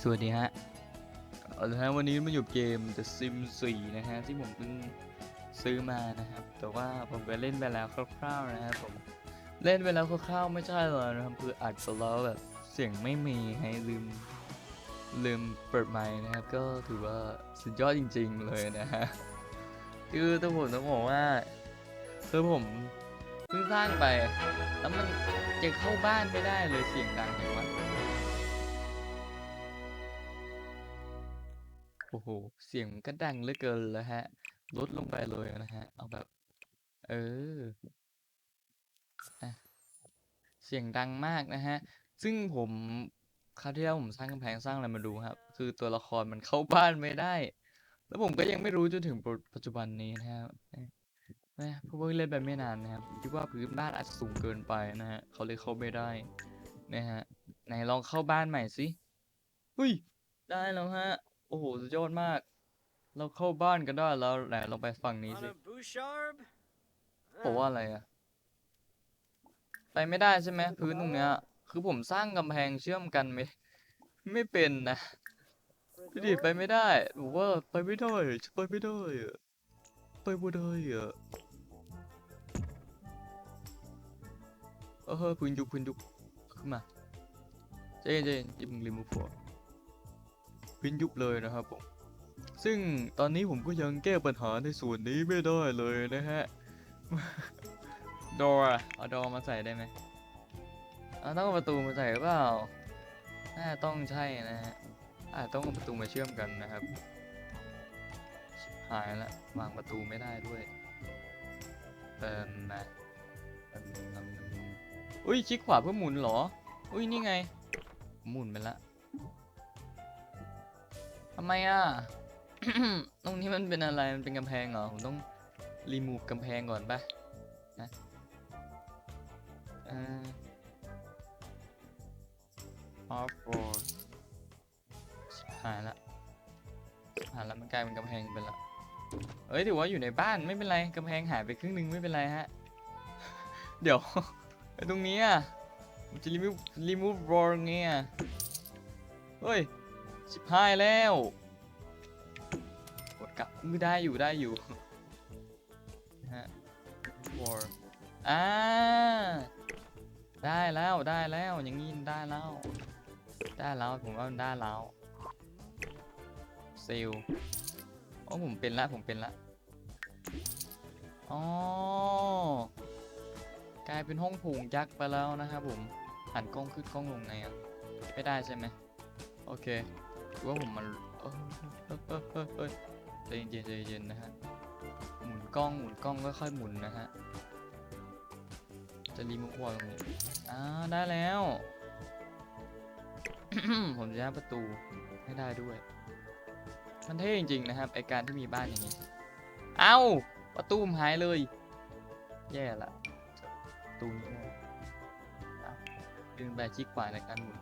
สวัสดีฮะเอาละฮะวันนี้มาอยู่เกม The Sims 4 นะฮะ ที่ผมเพิ่งซื้อมานะครับ แต่ว่าผมก็เล่นไปแล้วคร่าวๆนะครับผมเล่นไปแล้วคร่าวๆไม่ใช่หรอกนะครับคืออัดไปแล้วแบบเสียงไม่มีให้ลืมลืมเปิดไมค์นะครับ ก็ถือว่าสุดยอดจริง ๆ เลยนะฮะคือต้องผมต้องบอกว่าคือผม เพิ่งสร้างไป แล้วมันยังเข้าบ้านไม่ได้เลยเสียงดังอย่างวะโอ้โห เสียงก็ดังเหลือเกินแล้วฮะ ลดลงไปเลยนะฮะ เอาแบบ เออ เสียงดังมากนะฮะ ซึ่งผมคราวที่แล้วผมสร้างกำแพงสร้างอะไรมาดูครับ คือตัวละครมันเข้าบ้านไม่ได้ แล้วผมก็ยังไม่รู้จนถึงปัจจุบันนี้นะครับ นะเพราะว่าเล่นไปไม่นานนะครับคิดว่าพื้นบ้านอาจจะสูงเกินไปนะฮะเขาเลยเข้าไม่ได้นะฮะไหนลองเข้าบ้านใหม่สิเฮ้ยได้แล้วฮะโอ้โหสุดยอดมาก เราเข้าบ้านกันได้แล้วไหนลองไปฝั่งนี้ On สิ a Bouchard? บอกว่าอะไรอะไปไม่ได้ใช่ไหมพื้นตรงเนี้ยคือผมสร้างกำแพงเชื่อมกันไม่ไม่เป็นนะดูดิไปไม่ได้บอกว่าไปไม่ได้จะไปไม่ได้อะไปไม่ได้อะ เออเฮ้ยพื้นยุบพื้นยุบขึ้นมาเจนเจนยิบรีมูฟพื้นยุบเลยนะครับผมซึ่งตอนนี้ผมก็ยังแก้ปัญหาในส่วนนี้ไม่ได้เลยนะฮะดอร์เอาดอมาใส่ได้ไหมเอาต้องประตูมาใส่หรือเปล่าน่าต้องใช่นะฮะอาจต้องเอาประตูมาเชื่อมกันนะครับ หายละวางประตูไม่ได้ด้วย เติมมา อุ้ยคลิกขวาเพื่อหมุนเหรอ อุ้ยนี่ไง หมุนไปละทำไมอะ ตรงนี้มันเป็นอะไร มันเป็นกำแพงเหรอ ผมต้องรีมูฟกำแพงก่อนปะนะอ่า off road ชิบหายละชิบหายละมันกลายเป็นกำแพงไปละเอ้ยถือว่าอยู่ในบ้านไม่เป็นไรกำแพงหายไปครึ่งหนึงไม่เป็นไรฮะ เดี๋ยว ไอ้ตรงนี้อะมันจะรีมูฟรีมูฟรอไงอะเฮ้ยชิบห้าแล้ว กดกลับมือได้อยู่ได้อยู่นะฮะ war อ่าได้แล้วได้แล้วอย่างนี้ได้แล้วได้แล้วผมว่ามันได้แล้วซิลโอ้ผมเป็นละผมเป็นละอ๋อ กลายเป็นห้องโถงยักษ์ไปแล้วนะครับผมหันกล้องขึ้นกล้องลงไงอะไม่ได้ใช่ไหมโอเคว่าผมมันเอ้ยเอ้ยเอ้ยเอ้ยเอ้ยใจเย็นใจเย็นนะฮะหมุนกล้องหมุนกล้องค่อยๆหมุนนะฮะจะรีโมทวอลตรงนี้อ่าได้แล้วผมจะย้ายประตูให้ได้ด้วยมันเท่จริงๆนะครับไอการที่มีบ้านอย่างนี้ เอ้าประตูมหายเลย แย่ละ ประตูนี้ด้วยเอ้าดึงไปคลิกขวาในการหมุน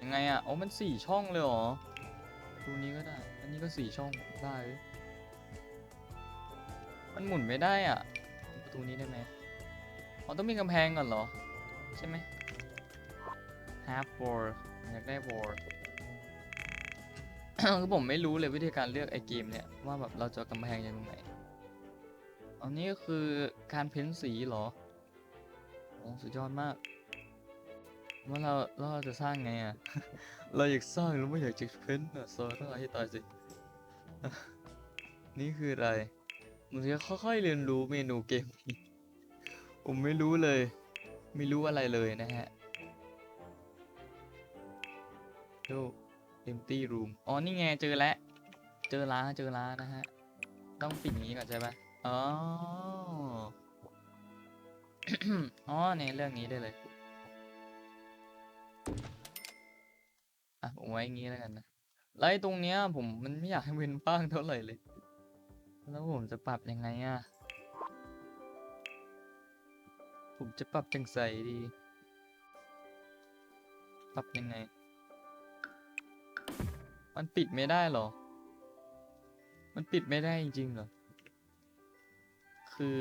ยังไงอะโอ้มันสี่ช่องเลยเหรอประตูนี้ก็ได้ อันนี้ก็สี่ช่องได้ มันหมุนไม่ได้อะ ประตูนี้ได้ไหมอ๋อต้องมีกำแพงก่อนเหรอ ใช่ไหม half board อยากได้ board คือผมไม่รู้เลยวิธีการเลือกไอเกมเนี่ย ว่าแบบเราจะกำแพงจากตรงไหน อันนี้ก็คือการเพ้นสีเหรอโอ้สุดยอดมากว่าเราเราจะสร้างไงอะ เราอยากสร้างแล้วไม่อยากจะเพ้นอะซอยต้องอธิบายสิ นี่คืออะไรผมจะค่อยๆเรียนรู้เมนูเกมนี้ผมไม่รู้เลย ไม่รู้อะไรเลยนะฮะดู empty room อ๋อ นี่ไง เจอแล้ว เจอร้านเจอร้านนะฮะ ต้องปิดอย่างนี้ก่อนใช่ปะ อ๋อ อ๋อในเรื่องนี้ได้เลย อะผมไว้อย่างงี้แล้วกันนะแล้วไอ้ตรงเนี้ย ผมมันไม่อยากให้เว้นบ้างเท่าไหร่เลย แล้วผมจะปรับยังไงอะ ผมจะปรับจังใสดี ปรับยังไง มันปิดไม่ได้หรอ มันปิดไม่ได้จริงๆเหรอ คือ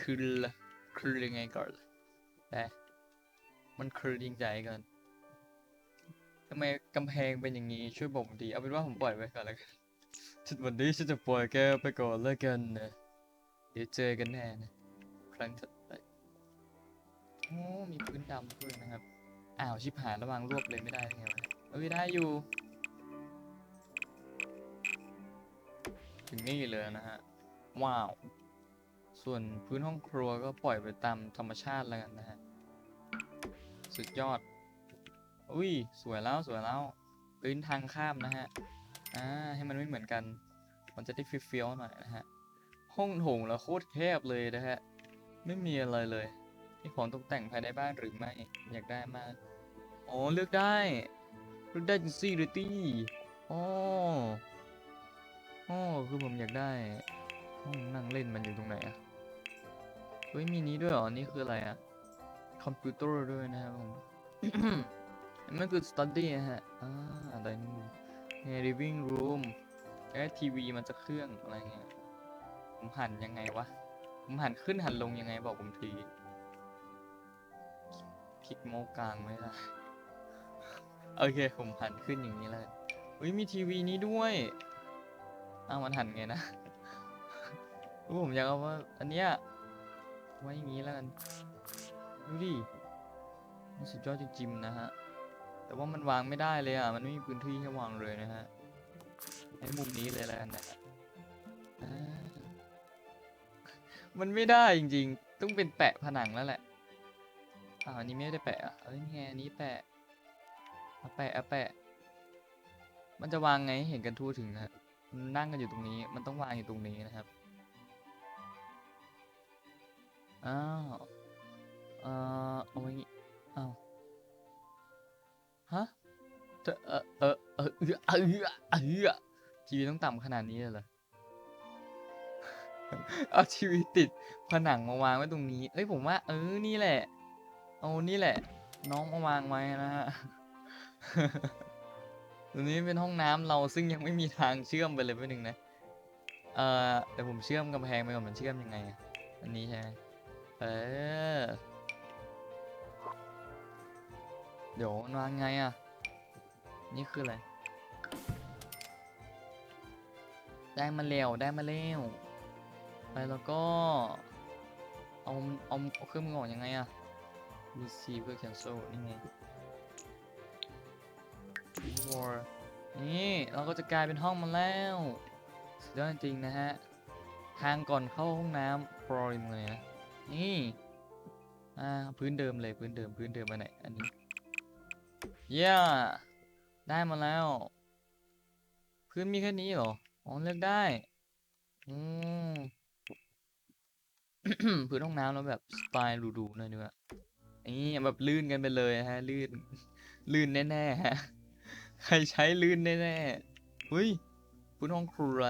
คือละคือยังไงก่อนแต่มันคือยิงใจก่อนทำไมกำแพงเป็นอย่างนี้ช่วยบอกผมทีเอาเป็นว่าผมปล่อยไว้ก่อนแล้วกันฉันวันนี้ฉันจะปล่อยแกไปก่อนแล้วกันนะเดี๋ยวเจอกันแน่นะครั้งถัดไปโอ้มีพื้นดำด้วยนะครับ อ้าวชิบหายระวังรวบเลยไม่ได้ไงวะเอ้ยได้อยู่ ถึงนี่เลยนะฮะ ว้าว ส่วนพื้นห้องครัวก็ปล่อยไปตามธรรมชาติแล้วกันนะฮะ สุดยอด อุ้ย สวยแล้วสวยแล้วพื้นทางข้ามนะฮะ อ่า ให้มันไม่เหมือนกัน มันจะได้เฟี้ยวๆหน่อยนะฮะ ห้องโถงแล้วโคตรแคบเลยนะฮะ ไม่มีอะไรเลย มีของตกแต่งภายในบ้านหรือไม่ อยากได้มาก อ๋อ เลือกได้เลือกได้จริงสิหรือตี้อ๋ออ๋อคือผมอยากได้ ห้องนั่งเล่นมันอยู่ตรงไหนอะเฮ้ยมีนี้ด้วยเหรอ นี่คืออะไรอะคอมพิวเตอร์ด้วยนะครับผมมันคือ study นะฮะ อ่าอะไรนี่ใน living room แล้วทีวีมันจะเครื่องอะไรเงี้ย ผมหันยังไงวะ ผมหันขึ้นหันลงยังไงบอกผมทีคลิกโมกกลางไม่ได้โอเค ผมหันขึ้นอย่างนี้แล้วกันอุ้ยมีทีวีนี้ด้วยอ้าวมันหันไงนะรู้ ผมอยากเอาว่าอันเนี้ยไว้อย่างนี้แล้วกัน ดูดิมันสุดยอดจริงๆนะฮะ แต่ว่ามันวางไม่ได้เลยอะ มันไม่มีพื้นที่ให้วางเลยนะฮะให้มุมนี้เลยแล้วกันนะมันไม่ได้จริงๆ ต้องเป็นแปะผนังแล้วแหละอ้าวอันนี้ไม่ได้แปะอะเอ้ยนี่ไงอันนี้แปะเอาแปะเอาแปะ มันจะวางไงเห็นกันทั่วถึงนะฮะนั่งกันอยู่ตรงนี้ มันต้องวางอยู่ตรงนี้นะครับ อ้าว เอ่อ เอาไว้งี้อ้าว ฮะเธอเออเออเออเออเออเออทีวีต้องต่ำขนาดนี้เลยเหรอ เอาทีวีติดผนังมาวางไว้ตรงนี้ เอ้ยผมว่า เออ นี่แหละ เอานี่แหละ น้องมาวางไว้นะฮะตรงนี้เป็นห้องน้ำเราซึ่งยังไม่มีทางเชื่อมไปเลยไปหนึ่งนะ เอ่อแต่ผมเชื่อมกำแพงไปก่อนมันเชื่อมยังไงอะอันนี้ใช่ไหม เออ เดี๋ยวมันวางไงอะ นี่คืออะไร ได้มาแล้วได้มาแล้วไปแล้วก็ เอาเอาเครื่องมือออกยังไงอะ receive เพื่อ cancel นี่ไง war นี่เราก็จะกลายเป็นห้องมาแล้วสุดยอดจริงๆนะฮะ ทางก่อนเข้าห้องน้ำฟลอรินเลยนะ นี่ อ่า พื้นเดิมเลยพื้นเดิมพื้นเดิมมาไหน อันนี้ เย้ได้มาแล้ว พื้นมีแค่นี้เหรอ อ๋อ เลือกได้ อืม พื้นห้องน้ำแล้วแบบสไตล์หรูๆหน่อยดีกว่านี่แบบลื่นกันไปเลยฮะ ลื่น ลื่นแน่ๆฮะ ใครใช้ลื่นแน่ๆเฮ้ยพื้นห้องครัว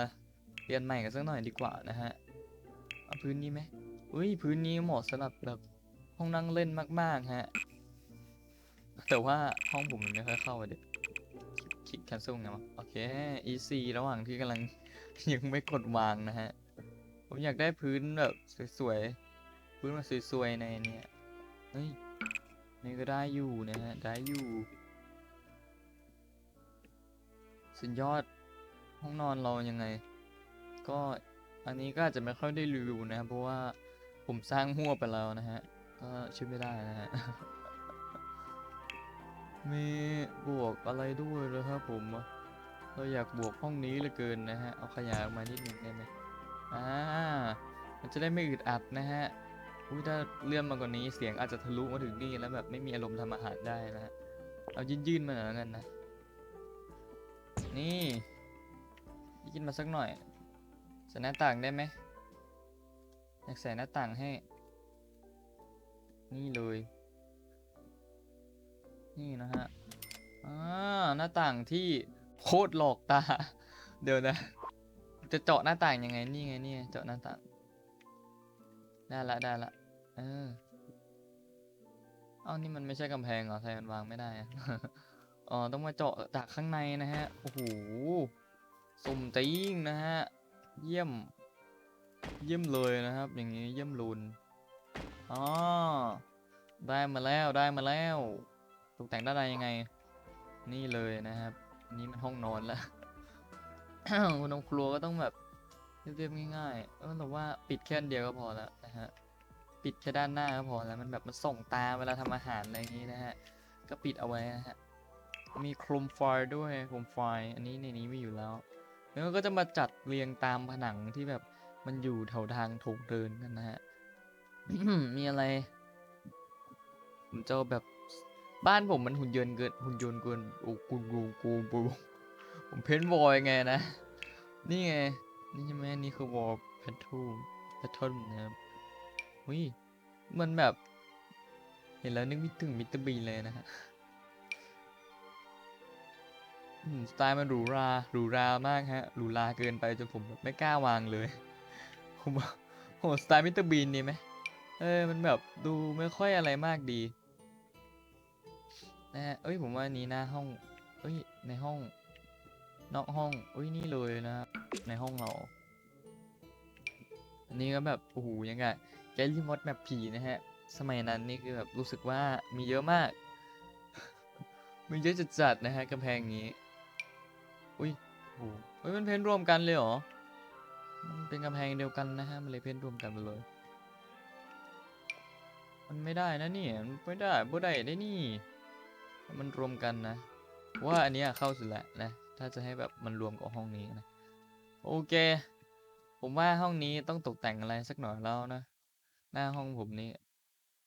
เปลี่ยนใหม่กันสักหน่อยดีกว่านะฮะ เอาพื้นนี้ไหม อุ้ยพื้นนี้เหมาะสำหรับแบบห้องนั่งเล่นมาก ๆ ฮะ แต่ว่าห้องผมมันไม่ค่อยเข้าเด็กคลิก cancel ไงวะโอเค EC ระหว่างที่กำลังยังไม่กดวางนะฮะ ผมอยากได้พื้นแบบสวยๆ พื้นมาสวยๆในเนี่ยเฮ้ยนี่ก็ได้อยู่นะฮะ ได้อยู่ สุดยอดห้องนอนเรายังไง ก็อันนี้ก็อาจจะไม่ค่อยได้รีวิวนะเพราะว่า ผมสร้างมั่วไปแล้วนะฮะ ก็ช่วยไม่ได้นะฮะ มีบวกอะไรด้วยเลยครับผม เราอยากบวกห้องนี้เหลือเกินนะฮะ เอาขยายออกมานิดหนึ่งได้ไหมอ่า มันจะได้ไม่อึดอัดนะฮะ อุ้ยถ้าเลื่อนมากกว่านี้เสียงอาจจะทะลุมาถึงนี่แล้วแบบไม่มีอารมณ์ทำอาหารได้นะฮะ เอายื่นๆมาหน่อยกันนะ นี่ยื่นมาสักหน่อยใส่หน้าต่างได้ไหม อยากใส่หน้าต่างให้ นี่เลย นี่นะฮะอ่าหน้าต่างที่โคตรหลอกตา เดี๋ยวนะ จะเจาะหน้าต่างยังไง นี่ไงนี่เจาะหน้าต่าง ได้ละได้ละ เออ เอานี่มันไม่ใช่กำแพงเหรอทำไมมันวางไม่ได้อะอ๋อต้องมาเจาะจากข้างในนะฮะ โอ้โหสมจริงนะฮะ เยี่ยม เยี่ยมเลยนะครับ อย่างนี้เยี่ยมลุนอ๋อได้มาแล้วได้มาแล้วตกแต่งด้านในยังไง นี่เลยนะครับนนี้มันห้องนอนแล้วคุณน้องครัวก็ต้องแบบเรียบๆง่ายๆเออแต่ว่าปิดแค่นเดียวก็พอแล้วนะฮะปิดแค่ด้านหน้าก็พอแล้วมันแบบมันส่องตาเวลาทำอาหารอะไรอย่างนี้นะฮะก็ปิดเอาไว้นะฮะมีโคมไฟด้วยโคมไฟอันนี้ในนี้มีอยู่แล้วแล้วก็จะมาจัดเรียงตามผนังที่แบบ มันอยู่แถวทางโถงเดินกันนะฮะ มีอะไร ผมจะแบบบ้านผมมันหุ่นยนต์เกินหุ่นยนต์เกินโอ้กูกูกูกูผมเพ้นวอลยังไงนะ นี่ไง นี่ใช่ไหมนี่คือวอลแพททูแพทเทิร์นนะครับอุ้ยมันแบบ เห็นแล้วนึกถึงมิสเตอร์บีเลยนะฮะสไตล์มันหรูหราหรูรามากฮะหรูราเกินไปจนผมแบบไม่กล้าวางเลย ผมว่าโหสไตล์มิสเตอร์บีนดีไหมเออ มันแบบดูไม่ค่อยอะไรมากดีนะฮะเอ้ยผมว่านี้หน้าห้อง เอ้ยในห้อง นอกห้องเอ้ยนี่เลยนะครับในห้องเรา อันนี้ก็แบบโอ้โหยังไงแกลลี่มอดแบบผีนะฮะ สมัยนั้นนี่คือแบบรู้สึกว่ามีเยอะมาก มีเยอะจัดๆนะฮะกำแพงนี้ อุ้ยโอ้โหเฮ้ยมันเพ้นท์รวมกันเลยเหรอ เป็นกำแพงเดียวกันนะฮะ มันเลยเพ้นรวมกันไปเลย มันไม่ได้นะนี่มันไม่ได้บ่ได้ได้นี่ มันรวมกันนะ ว่าอันนี้เข้าสุดแหละนะ ถ้าจะให้แบบมันรวมกับห้องนี้นะ โอเค ผมว่าห้องนี้ต้องตกแต่งอะไรสักหน่อยแล้วนะ หน้าห้องผมนี่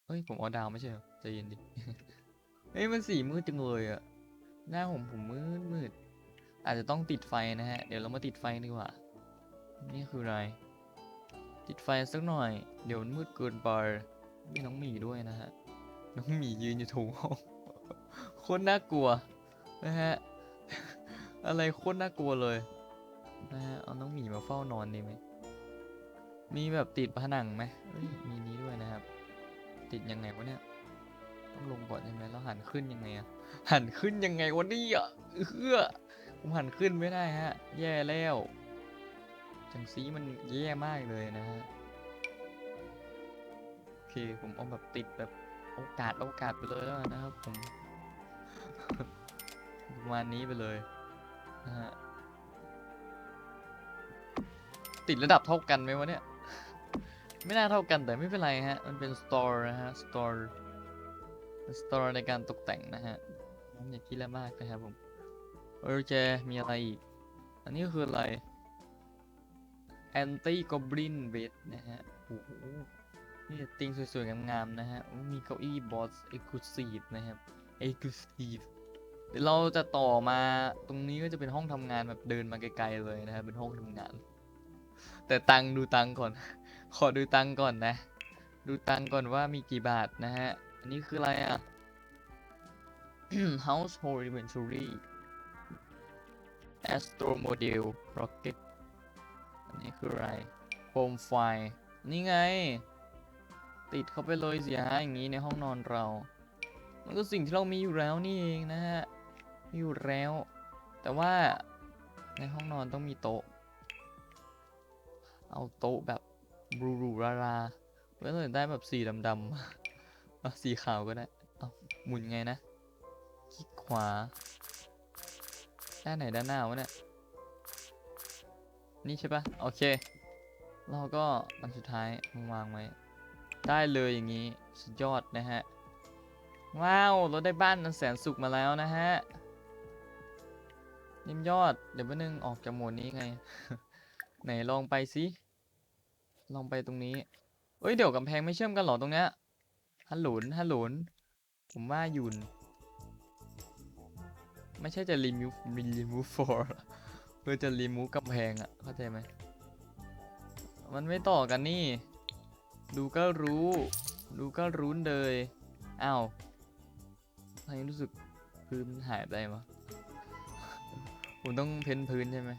เฮ้ย ผมเอาดาวไม่ใช่เหรอใจเย็นดิ เฮ้ย มันสีมืดจังเลยอะหน้าผมผมมืดมืดอาจจะต้องติดไฟนะฮะ เดี๋ยวเรามาติดไฟดีกว่า นี่คืออะไร ติดไฟสักหน่อย เดี๋ยวมันมืดเกินไปมีน้องหมีด้วยนะฮะ น้องหมียืนอยู่ถูห้องโคตรน่ากลัวนะฮะ อะไรโคตรน่ากลัวเลยนะฮะ เอาน้องหมีมาเฝ้านอนดีไหม มีแบบติดผนังไหมมีนี้ด้วยนะครับ ติดยังไงวะเนี่ย ต้องลงก่อนใช่ไหมแล้วหันขึ้นยังไงอะหันขึ้นยังไงวะเนี่ยเอื้อผมหันขึ้นไม่ได้ฮะ แย่แล้ว จังซีมันแย่มากเลยนะฮะโอเคผมเอาแบบติดแบบโอกาสโอกาสไปเลยแล้วนะครับผมประมาณนี้ไปเลยนะฮะติดระดับเท่ากันไหมวะเนี่ย ไม่น่าเท่ากันแต่ไม่เป็นไรฮะ มันเป็น store นะฮะ store store ในการตกแต่งนะฮะอย่าคิดแล้วมากนะครับผม โอเค มีอะไรอีก อันนี้คืออะไร anti goblin bed นะฮะ โอ้โห นี่ติงสวยๆ งามๆ นะฮะโอ้มีเก้าอี้บอสเอ็กซ์คลูซีฟนะครับ เอ็กซ์คลูซีฟเดี๋ยวเราจะต่อมาตรงนี้ก็จะเป็นห้องทำงานแบบเดินมาไกลๆ เลยนะครับ เป็นห้องทำงาน แต่ตังดูตังก่อน ขอดูตังก่อนนะ ดูตังก่อนว่ามีกี่บาทนะฮะ อันนี้คืออะไรอะ household inventory astro model rocket คืออะไร home file นี่ไง ติดเข้าไปเลยเสียหายอย่างนี้ในห้องนอนเรา มันก็สิ่งที่เรามีอยู่แล้วนี่เองนะฮะมีอยู่แล้ว แต่ว่าในห้องนอนต้องมีโต๊ะ เอาโต๊ะแบบรูรูราราเพื่อจะได้แบบสีดำๆเอาสีขาวก็ได้ เอาหมุนไงนะ คลิกขวา ด้านไหนด้านหน้าวะเนี่ย นี่ใช่ปะโอเค เราก็อันสุดท้ายวางไว้ ได้เลยอย่างนี้ สุดยอดนะฮะ ว้าว เราได้บ้านอันแสนสุขมาแล้วนะฮะเยี่มยอด เดี๋ยวแป๊บนึงออกจากโหมดนี้ไง ไหนลองไปสิลองไปตรงนี้ เอ้ยเดี๋ยวกำแพงไม่เชื่อมกันหรอตรงเนี้ยฮัลโหลนฮัลโหลนผมว่าหยุน ไม่ใช่จะ remove remove for เพื่อจะ remove กำแพงอะเข้าใจไหมมันไม่ต่อกันนี่ ดูก็รู้ ดูก็รู้เลยอ้าวทำไมรู้สึกพื้นมันหายไปวะผมต้องเพ้นพื้นใช่ไหม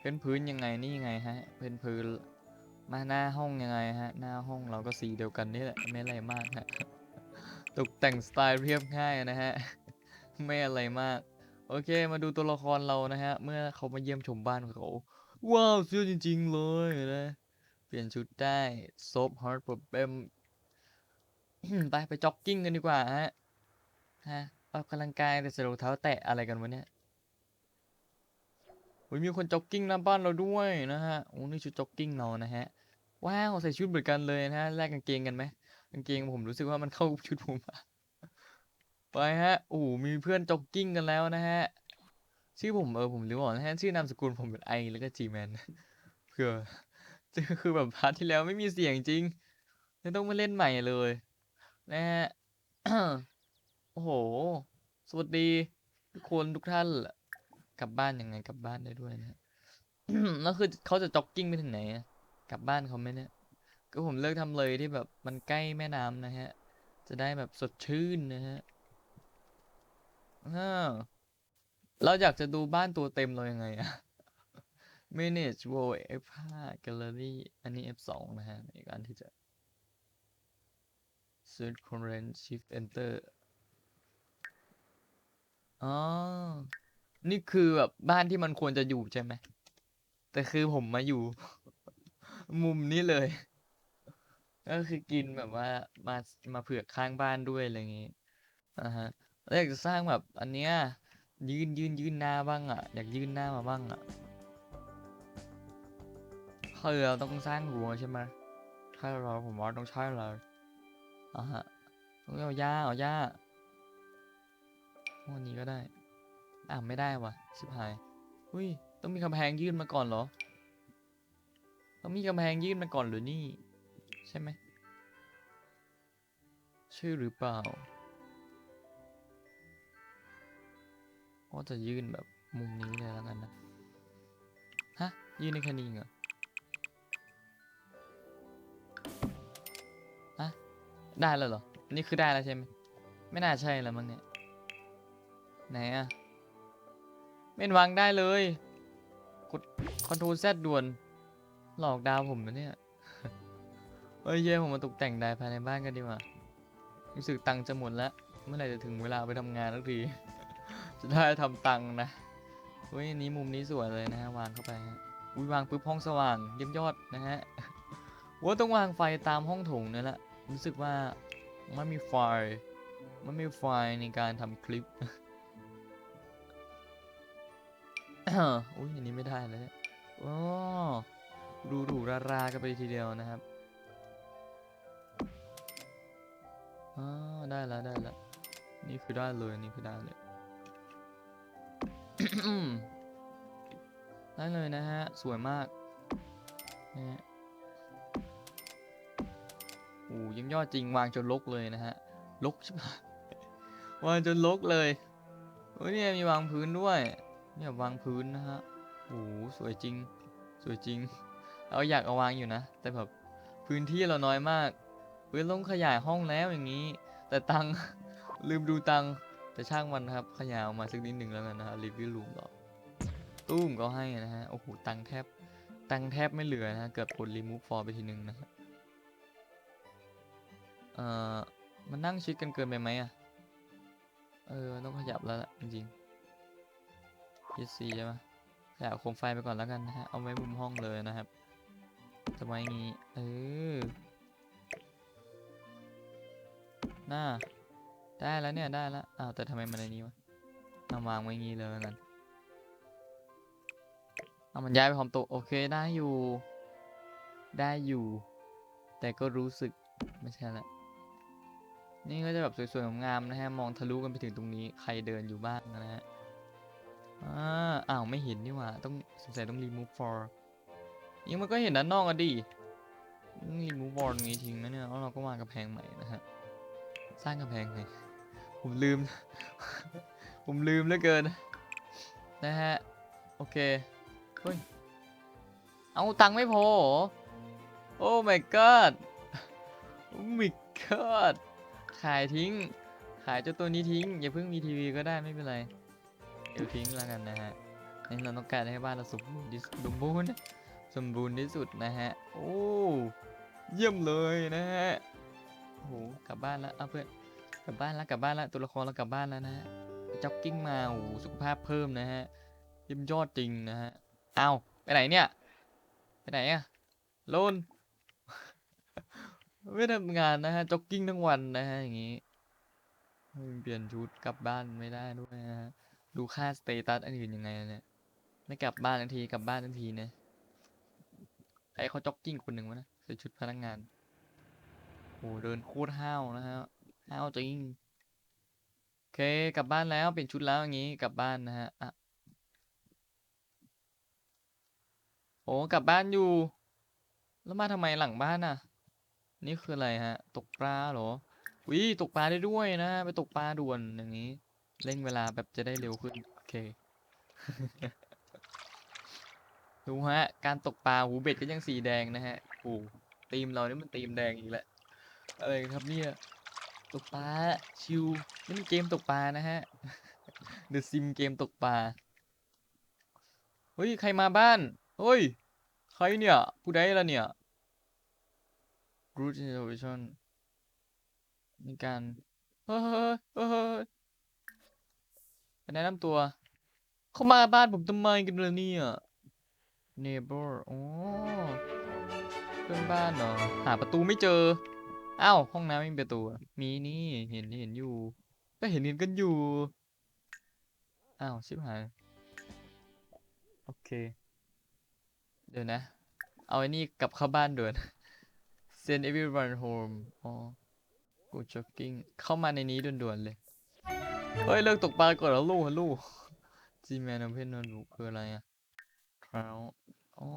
เพ้นพื้นยังไงนี่ยังไงฮะ เพ้นพื้นมาหน้าห้องยังไงฮะ หน้าห้องเราก็สีเดียวกันนี่แหละไม่อะไรมากฮะตกแต่งสไตล์เรียบง่ายนะฮะ ไม่อะไรมาก โอเค มาดูตัวละครเรานะฮะ เมื่อเขามาเยี่ยมชมบ้านของเขา ว้าวเสื้อจริง ๆ เลยนะเปลี่ยนชุดได้ซบฮาร์ดโปรเบมไปไปจ็อกกิ้งกันดีกว่าฮะฮะออกกำลังกายแต่ใส่รองเท้าแตะอะไรกันวะเนี่ยโอ้ยมีคนจ็อกกิ้งหน้าบ้านเราด้วยนะฮะโอ้นี่ชุดจ็อกกิ้งเรานะฮะว้าวใส่ชุดเหมือนกันเลยนะฮะแลกกางเกงกันไหมกางเกงผมรู้สึกว่ามันเข้าชุดผมอะ ไปฮะโอ้โหมีเพื่อนจ็อกกิ้งกันแล้วนะฮะ ชื่อผมเออผมลืมบอกนะฮะ ชื่อนามสกุลผมเป็นไอแล้วก็จีแมนเพื่อคือแบบพาร์ทที่แล้วไม่มีเสียงจริงเลยต้องมาเล่นใหม่เลย นะฮะ โอ้โห สวัสดีทุกคนทุกท่าน กลับบ้านยังไงกลับบ้านได้ด้วยนะแล้วคือเขาจะจ็อกกิ้งไปถึงไหนกลับบ้านเขาไหมเนี่ย ก็ผมเลือกทำเลยที่แบบมันใกล้แม่น้ำนะฮะ จะได้แบบสดชื่นนะฮะ อ้าเราอยากจะดูบ้านตัวเต็มเรายังไงอะ manage world F5 gallery อันนี้ F2 นะฮะในการที่จะ search current shift enter อ๋อ นี่คือแบบบ้านที่มันควรจะอยู่ใช่ไหม แต่คือผมมาอยู่ มุมนี้เลย ก็คือกินแบบว่ามามาเผือกข้างบ้านด้วยอะไรอย่างงี้อ่าฮะ แล้วอยากจะสร้างแบบอันเนี้ยยืนยืนยืนหน้าบ้างอะ อยากยืนหน้ามาบ้างอะคือเราต้องสร้างรั้วใช่ไหมใช่เราผมว่าต้องใช่เลยอ่าฮะต้องเอาหญ้าเอาหญ้าวันนี้ก็ได้ อะไม่ได้วะชิบหายอุ้ยต้องมีกำแพงยื่นมาก่อนเหรอ ต้องมีกำแพงยื่นมาก่อนหรือนี่ ใช่ไหมใช่หรือเปล่า ก็จะยื่นแบบมุมนี้เลยแล้วกันนะ ฮะ ยื่นในแค่นี้เหรอฮะได้แล้วเหรอ นี่คือได้แล้วใช่ไหม ไม่น่าใช่แล้วมั้งเนี่ย ไหนอะไม่เห็นวางได้เลย กดคอนโทรลแซดด่วน หลอกดาวผมนะเนี่ยเอ้ยเย่ผมมาตกแต่งได้ภายในบ้านกันดีกว่า รู้สึกตังจะหมดแล้ว เมื่อไหร่จะถึงเวลาไปทำงานสักที จะได้ทำตังค์นะเฮ้ยอันนี้มุมนี้สวยเลยนะฮะวางเข้าไปฮะอุ้ยวางปุ๊บห้องสว่างเยี่ยมยอดนะฮะว่าต้องวางไฟตามห้องโถงเนี่ยแหละรู้สึกว่าไมันมีไฟไมันมีไฟในการทำคลิปอุ้ยอันนี้ไม่ได้เลยเนี่ยโอ้ดูดูรารากันไปทีเดียวนะครับอ๋อได้แล้วได้แล้วนี่คือได้เลยนี่คือได้เลย ได้เลยนะฮะ สวยมากนะฮะโอ้เยังยอดจริงวางจนลกเลยนะฮะ ลกใช่ไหมวางจนลกเลยโอ้ยเนี่ยมีวางพื้นด้วย เนี่ยวางพื้นนะฮะโอ้สวยจริง สวยจริง เราอยากเอาวางอยู่นะ แต่แบบพื้นที่เราน้อยมากเว้ยต้องขยายห้องแล้วอย่างนี้ แต่ตังลืมดูตัง แต่ช่างมันครับขยายออกมาสักนิดหนึ่งแล้วกันนะฮะรีวิวรูมต่อตู้มก็ให้นะฮะ โอ้โห ตังแทบ ตังแทบไม่เหลือนะฮะ เกือบกดรีมูฟฟอร์ไปทีนึงนะฮะ เอ่อ มันนั่งชิดกันเกินไปไหมอะ เออ ต้องขยับแล้วล่ะ จริงๆ PC ใช่ไหมขยับโคมไฟไปก่อนแล้วกันนะฮะ เอาไว้มุมห้องเลยนะครับจะไว้อย่างงี้ เออ หน่า ได้แล้วเนี่ยได้แล้วอ้าวแต่ทำไมมันในนี้วะเอาวางไว้งี้เลยแล้วกันเอามันย้ายไปพร้อมต๊ะโอเคได้อยู่ ได้อยู่ แต่ก็รู้สึกไม่ใช่ละนี่ก็จะแบบสวยๆงามๆนะฮะมองทะลุกันไปถึงตรงนี้ใครเดินอยู่บ้างนะฮะอ่าอ้าวไม่เห็นนี่หว่าต้องสงสัยต้อง remove for ยังมันก็เห็นด้านนอกอะดิต้อง remove for ตรงนี้ทิ้งนะเนี่ยแล้วเราก็วางกำแพงใหม่นะฮะสร้างกำแพงไง ผมลืม ผมลืมเหลือเกิน นะฮะ โอเค เฮ้ย เอาตังค์ไม่พอโอ้ my god โอ้ my god ขายทิ้ง ขายเจ้าตัวนี้ทิ้ง อย่าเพิ่งมีทีวีก็ได้ไม่เป็นไร เดี๋ยวทิ้งแล้วกันนะฮะนี่เราต้องการให้บ้านเราสมบูรณ์ที่สุดสมบูรณ์สมบูรณ์ที่สุดนะฮะ โอ้ เยี่ยมเลยนะฮะโอ้โหกลับบ้านแล้วอะเพื่อน กลับบ้านแล้วกลับบ้านแล้วตัวละครเรากลับบ้านแล้วนะฮะจ็อกกิ้งมาโอ้สุขภาพเพิ่มนะฮะเยี่ยมยอดจริงนะฮะเอาไปไหนเนี่ย ไปไหนอะโลนไม่ทำงานนะฮะจ็อกกิ้งทั้งวันนะฮะอย่างงี้เปลี่ยนชุดกลับบ้านไม่ได้ด้วยนะฮะดูค่าสเตตัสอันอื่นยังไงอะเนี่ยไม่กลับบ้านทันทีกลับบ้านทันทีนะไอเขาจ็อกกิ้งคนหนึ่งวะนะใส่ชุดพนักงานโอ้เดินโคตรห้าวนะฮะ ห้าวจริงโอเคกลับบ้านแล้วเปลี่ยนชุดแล้วอย่างงี้กลับบ้านนะฮะอะโอ้กลับบ้านอยู่ แล้วมาทำไมหลังบ้านน่ะ นี่คืออะไรฮะ ตกปลาเหรอวิตกปลาได้ด้วยนะ ไปตกปลาด่วนอย่างนี้ เร่งเวลาแบบจะได้เร็วขึ้นโอเคดูฮะ การตกปลาหูเบ็ดก็ยังสีแดงนะฮะโอ้ตีมเรานี่มันตีมแดงอีกแล้วอะไรครับเนี่ย ตกปลาชิวนี่มันเกมตกปลานะฮะ The Sim เกมตกปลาเฮ้ยใครมาบ้านเฮ้ยใครเนี่ย ผู้ใดล่ะเนี่ย Root Innovation มีการเฮ้ยเฮ้ยเฮ้ยไปแนะนำตัว เข้ามาบ้านผมทำไมกันเลยเนี่ย Neighbor อ๋อเพื่อนบ้านเหรอ หาประตูไม่เจอ อ้าวห้องน้ำไม่มีประตูอะมีนี่เห็นเห็นอยู่ ก็เห็นเห็นกันอยู่อ้าวชิบหายโอเค เดี๋ยวนะ เอาไอ้นี่กลับเข้าบ้านด่วน Send everyone home อ๋อ go jogging เข้ามาในนี้ด่วนๆเลย เฮ้ย เลิกตกปลาก่อนแล้วลูกฮัลโหล G-man open notebook คืออะไรอะ trout อ๋อ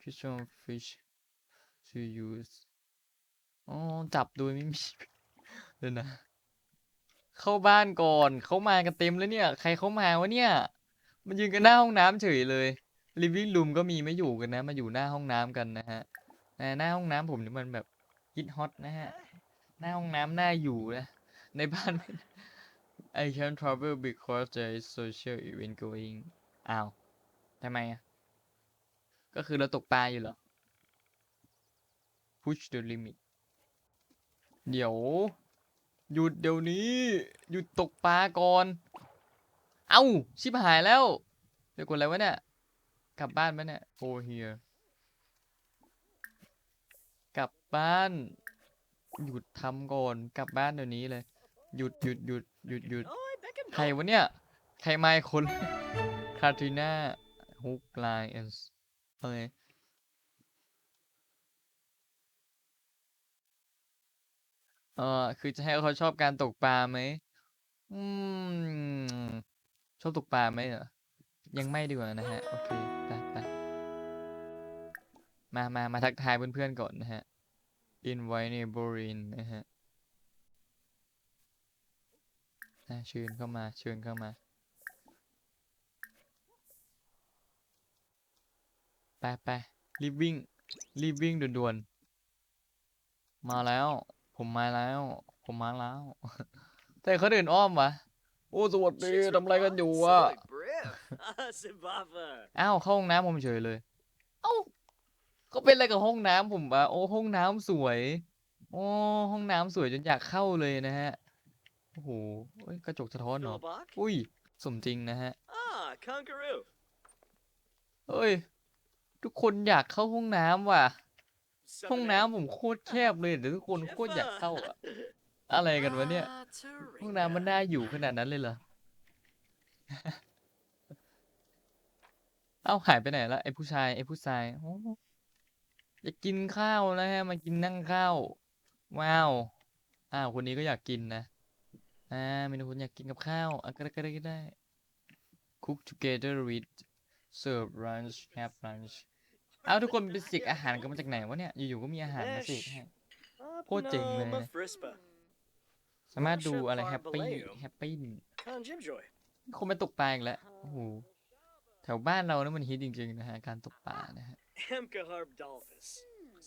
fish on fish to use อ๋อจับโดยไม่มีเดี๋ยวนะ เข้าบ้านก่อนเขามากันเต็มแล้วเนี่ย ใครเขามาวะเนี่ย มันยืนกันหน้าห้องน้ำเฉยเลย living room ก็มีไม่อยู่กันนะ มาอยู่หน้าห้องน้ำกันนะฮะแต่หน้าห้องน้ำผมนี่มันแบบฮิตฮอตนะฮะหน้าห้องน้ำน่าอยู่นะในบ้านไม่ I can't travel because there is social event going อ้าวทำไมอะ ก็คือเราตกปลาอยู่เหรอ push the limit เดี๋ยว หยุดเดี๋ยวนี้ หยุดตกปลาก่อน เอ้า ชิบหายแล้ว เดี๋ยวกดอะไรวะเนี่ย กลับบ้านไหมเนี่ย go here กลับบ้าน หยุดทำก่อน กลับบ้านเดี๋ยวนี้เลย หยุดหยุดหยุดหยุดหยุดใครวะเนี่ย ใครมาคนคาทรีน่าฮุกไลเอนส์อะไร เออ คือจะให้เขาชอบการตกปลาไหม อืม ชอบตกปลาไหมเหรอ ยังไม่ดีกว่านะฮะ โอเค ไปไปมามามาทักทายเพื่อนๆก่อนนะฮะ invite b o r i n นะฮะอะเชิญเข้ามาเชิญเข้ามา ไปไปรีบวิ่ง รีบวิ่งด่วนๆ มาแล้ว ผมมาแล้ว ผมมาแล้ว แต่เขาเดินอ้อมวะโอ้สวัสดีทำอะไรกันอยู่อะ อ้าวเข้าห้องน้ำผมเฉยเลย เอ้าก็เป็นอะไรกับห้องน้ำผมวะโอ้ห้องน้ำสวย โอ้ห้องน้ำสวยจนอยากเข้าเลยนะฮะ โอ้โหเอ้ยกระจกสะท้อนเหรอ อุ้ย สมจริงนะฮะ Ah, Kangaroo. เอ้ย ทุกคนอยากเข้าห้องน้ำว่ะ ห้องน้ำผมโคตรแคบเลยแต่ทุกคนโคตรอยากเข้าอะอะไรกันวะเนี่ย ห้องน้ำมันน่าอยู่ขนาดนั้นเลยเหรอ เอ้าหายไปไหนละไอ้ผู้ชายไอ้ผู้ชายโอ้อยากกินข้าวนะฮะมากินนั่งข้าว ว้าว อ้าวคนนี้ก็อยากกินนะ อ่ามีคนอยากกินกับข้าวอะก็ได้ก็ได้ก็ได้ cook together with serve lunch have lunch เอ้าทุกคนไปสิกอาหารกันมาจากไหนวะเนี่ย อยู่ๆก็มีอาหารมาสิกให้ Cô chỉnh Apno này. Mafrispa. สามารถดูอะไร Shepard แฮปปี้ Vallejo แฮปปี้ Kan Jimjoy. คงไปตกปลาอีกแล้วโอ้โหแถวบ้านเรานี่มันฮิตจริงๆนะฮะการตกปลานะฮะ Hemka Harb Dolphus.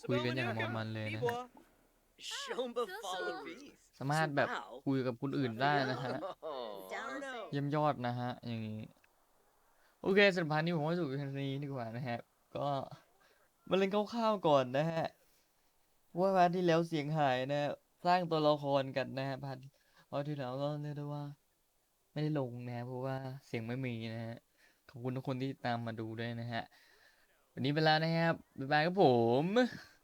คุยกันอย่างมอมันเลยนะฮะ Bibwa. Shomba Fallavi. สามารถแบบคุยกับคนอื่นได้นะฮะ Oh, no. เยี่ยมยอดนะฮะอย่างนี้โอเคสำหรับพาร์ทนี้ผมว่าจบแค่นี้ดีกว่านะฮะก็ มาเล่นคร่าวๆก่อนนะฮะว่าพาร์ทที่แล้วเสียงหายนะฮะสร้างตัวละครกันนะฮะพาร์ทพาร์ทที่แล้วก็เรียกได้ว่า ไม่ได้ลงนะฮะเพราะว่าเสียงไม่มีนะฮะขอบคุณทุกคนที่ตามมาดูด้วยนะฮะวันนี้เปแล้วนะครับบ๊ายบายครับผม